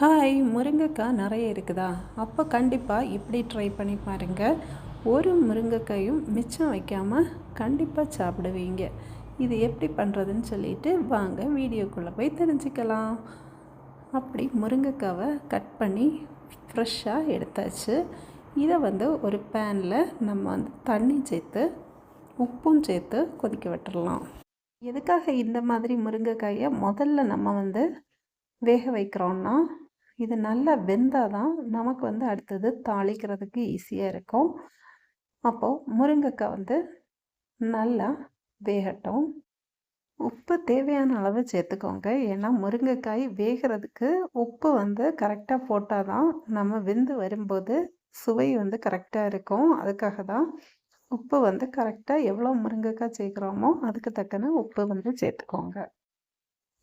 Hi முருங்கைக்காய் நிறைய இருக்குதா? அப்போ கண்டிப்பாக இப்படி ட்ரை பண்ணி பாருங்கள் ஒரு முருங்கைக்காயும் மிச்சம் வைக்காமல் கண்டிப்பாக சாப்பிடுவீங்க. இது எப்படி பண்ணுறதுன்னு சொல்லிட்டு வாங்க வீடியோக்குள்ளே போய் தெரிஞ்சுக்கலாம். அப்படி முருங்கைக்காவை கட் பண்ணி ஃப்ரெஷ்ஷாக எடுத்தாச்சு. இதை வந்து ஒரு பேனில் நம்ம வந்து தண்ணி சேர்த்து உப்பும் சேர்த்து கொதிக்க விட்டுடலாம் எதுக்காக இந்த மாதிரி முருங்கைக்காயை முதல்ல நம்ம வந்து வேக வைக்கிறோன்னா இது நல்லா வெந்தால் தான் நமக்கு வந்து அடுத்தது தாளிக்கிறதுக்கு ஈஸியாக இருக்கும். அப்போது முருங்கைக்காய் வந்து நல்லா வேகட்டும். உப்பு தேவையான அளவு சேர்த்துக்கோங்க. ஏன்னா முருங்கைக்காய் வேகிறதுக்கு உப்பு வந்து கரெக்டாக போட்டால் தான் நம்ம வெந்து வரும்போது சுவை வந்து கரெக்டாக இருக்கும். அதுக்காக தான் உப்பு வந்து கரெக்டாக எவ்வளோ முருங்கைக்காய் சேர்க்குறோமோ அதுக்கு தக்கன உப்பு வந்து சேர்த்துக்கோங்க.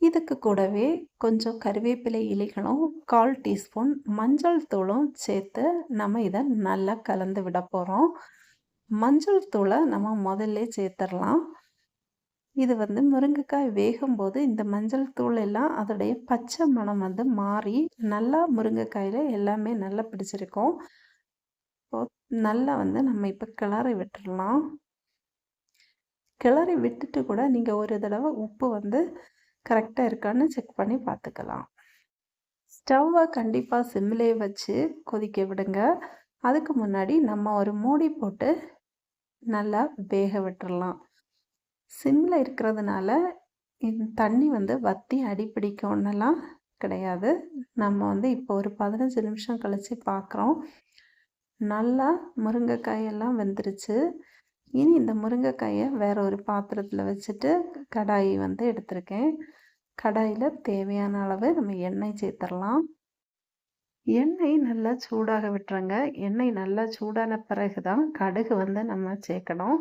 இதுக்கு கூடவே கொஞ்சம் கருவேப்பிலை இலைகளும் கால் டீஸ்பூன் மஞ்சள் தூளும் சேர்த்து நம்ம இதை நல்லா கலந்து விட போகிறோம் மஞ்சள் தூளை நம்ம முதல்ல சேர்த்துடலாம். இது வந்து முருங்கைக்காய் வேகும்போது இந்த மஞ்சள் தூள் எல்லாம் அதோடைய பச்சை மனம் வந்து மாறி நல்லா முருங்கைக்காயில் எல்லாமே நல்லா பிடிச்சிருக்கும். நல்லா வந்து நம்ம இப்போ கிளறி விட்டுடலாம். கிளறி விட்டுட்டு கூட நீங்கள் ஒரு தடவை உப்பு வந்து கரெக்டாக இருக்கான்னு செக் பண்ணி பார்த்துக்கலாம். ஸ்டவ்வை கண்டிப்பாக சிம்மிலே வச்சு கொதிக்க விடுங்க. அதுக்கு முன்னாடி நம்ம ஒரு மூடி போட்டு நல்லா வேக விட்டுடலாம் சிம்மில் இருக்கிறதுனால தண்ணி வந்து வத்தி அடிப்பிடிக்க ஒன்றெல்லாம் கிடையாது. நம்ம வந்து இப்போ ஒரு பதினஞ்சு நிமிஷம் கழித்து பார்க்குறோம். நல்லா முருங்கைக்காயெல்லாம் வெந்துருச்சு. இனி இந்த முருங்கைக்காயை வேற ஒரு பாத்திரத்தில் வச்சுட்டு கடாயி வந்து எடுத்திருக்கேன். கடாயில் தேவையான அளவு நம்ம எண்ணெய் சேர்த்துடலாம். எண்ணெய் நல்லா சூடாக விட்டுருங்க. எண்ணெய் நல்லா சூடான பிறகு தான் கடுகு வந்து நம்ம சேர்க்கணும்.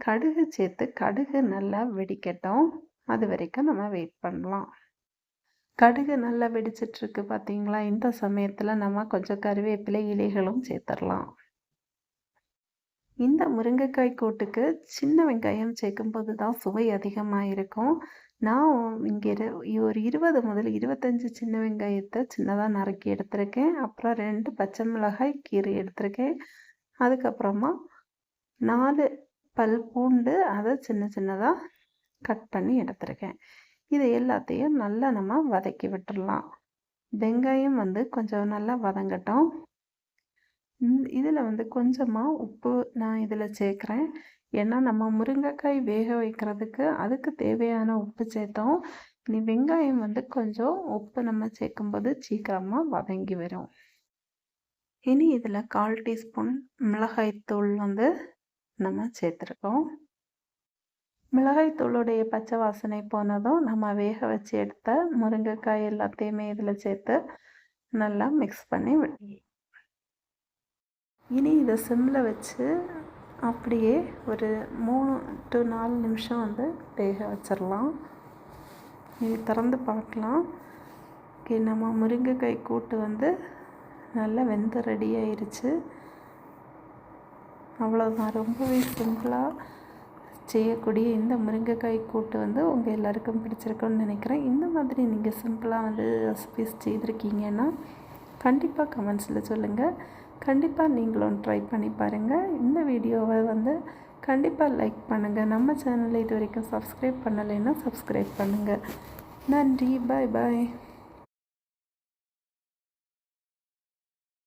கடுகு சேர்த்து கடுகு நல்லா வெடிக்கட்டும். அது வரைக்கும் நம்ம வெயிட் பண்ணலாம். கடுகு நல்லா வெடிச்சிட்ருக்கு பார்த்தீங்களா இந்த சமயத்தில் நம்ம கொஞ்சம் கருவேப்பிலை இலைகளும் சேர்த்துடலாம். இந்த முருங்கைக்காய் கூட்டுக்கு சின்ன வெங்காயம் சேர்க்கும்போது தான் சுவை அதிகமாக இருக்கும். நான் இங்கே ஒரு இருபது முதல் இருபத்தஞ்சி சின்ன வெங்காயத்தை சின்னதாக நறுக்கி எடுத்திருக்கேன். அப்புறம் ரெண்டு பச்சை மிளகாய் கீரை எடுத்திருக்கேன். அதுக்கப்புறமா நாலு பல் பூண்டு அதை சின்ன சின்னதாக கட் பண்ணி எடுத்திருக்கேன். இது எல்லாத்தையும் நல்லா நம்ம வதக்கி விட்டுடலாம். வெங்காயம் வந்து கொஞ்சம் நல்லா வதங்கட்டும். இதில் வந்து கொஞ்சமாக உப்பு நான் இதில் சேர்க்குறேன். ஏன்னா நம்ம முருங்கைக்காய் வேக வைக்கிறதுக்கு அதுக்கு தேவையான உப்பு சேர்த்தோம். நீ வெங்காயம் வந்து கொஞ்சம் உப்பு நம்ம சேர்க்கும்போது சீக்கிரமாக வதங்கி வரும். இனி இதில் கால் டீஸ்பூன் மிளகாய்த்தூள் வந்து நம்ம சேர்த்துருக்கோம். மிளகாய்த்தூளுடைய பச்சை வாசனை போனதும் நம்ம வேக வச்சு எடுத்த முருங்கைக்காய் எல்லாத்தையுமே இதில் சேர்த்து நல்லா மிக்ஸ் பண்ணி இனி இதை சிம்மில் வச்சு அப்படியே ஒரு மூணு டு நாலு நிமிஷம் வந்து வேக வச்சிடலாம். இது திறந்து பார்க்கலாம். ஓகே நம்ம முருங்கைக்காய் கூட்டு வந்து நல்லா வெந்து ரெடி ஆயிடுச்சு அவ்வளோதான் ரொம்பவே சிம்பிளாக செய்யக்கூடிய இந்த முருங்கைக்காய் கூட்டு வந்து உங்கள் எல்லாருக்கும் பிடிச்சிருக்குன்னு நினைக்கிறேன். இந்த மாதிரி நீங்கள் சிம்பிளாக வந்து ரெசிபிஸ் செய்திருக்கீங்கன்னா கண்டிப்பாக கமெண்ட்ஸில் சொல்லுங்கள் கண்டிப்பாக நீங்களும் ட்ரை பண்ணி பாருங்கள் இந்த வீடியோவை வந்து கண்டிப்பாக லைக் பண்ணுங்கள் நம்ம சேனலை இது வரைக்கும் சப்ஸ்கிரைப் பண்ணலைன்னா சப்ஸ்கிரைப் பண்ணுங்கள் நன்றி. பாய் பாய்